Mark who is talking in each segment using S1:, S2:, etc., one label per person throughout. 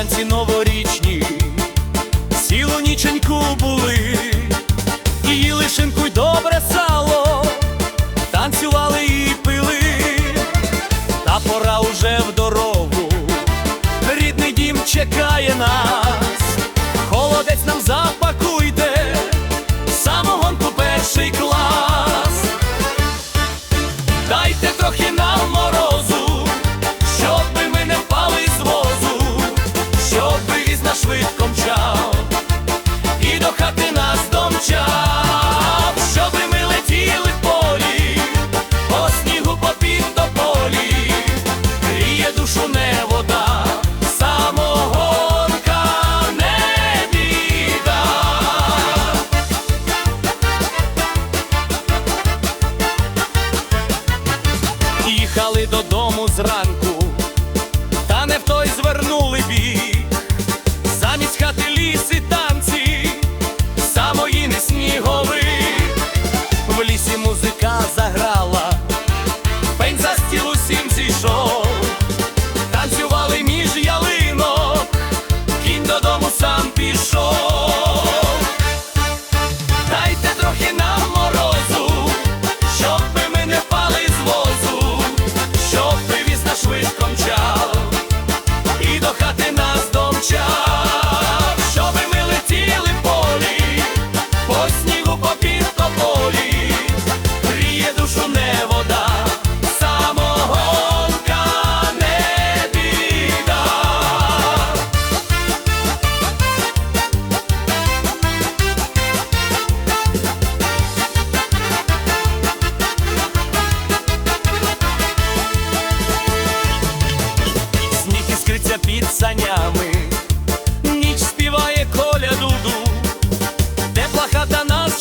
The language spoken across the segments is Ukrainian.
S1: гулянці новорічні, цілу ніченьку були, і їли шинку й добре сало, танцювали і пили, та пора уже в дорогу, рідний дім чекає нас, холодець нам запакуйте, самогонку перший клас. Дайте трохи. Їхали додому зранку, та не в той звернули бік. Замість хати ліс і танці, самої не сніговик. В лісі музика заграла,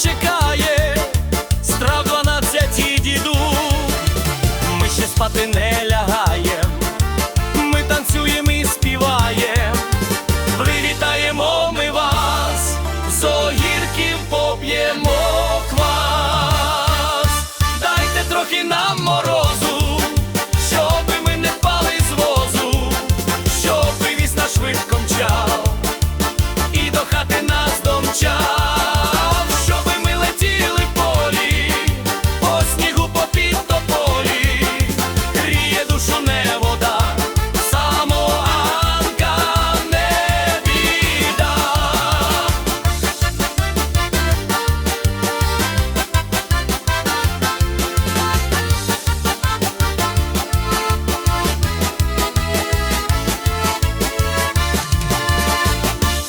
S1: чекає, страв дванадцяті діду, ми ще спати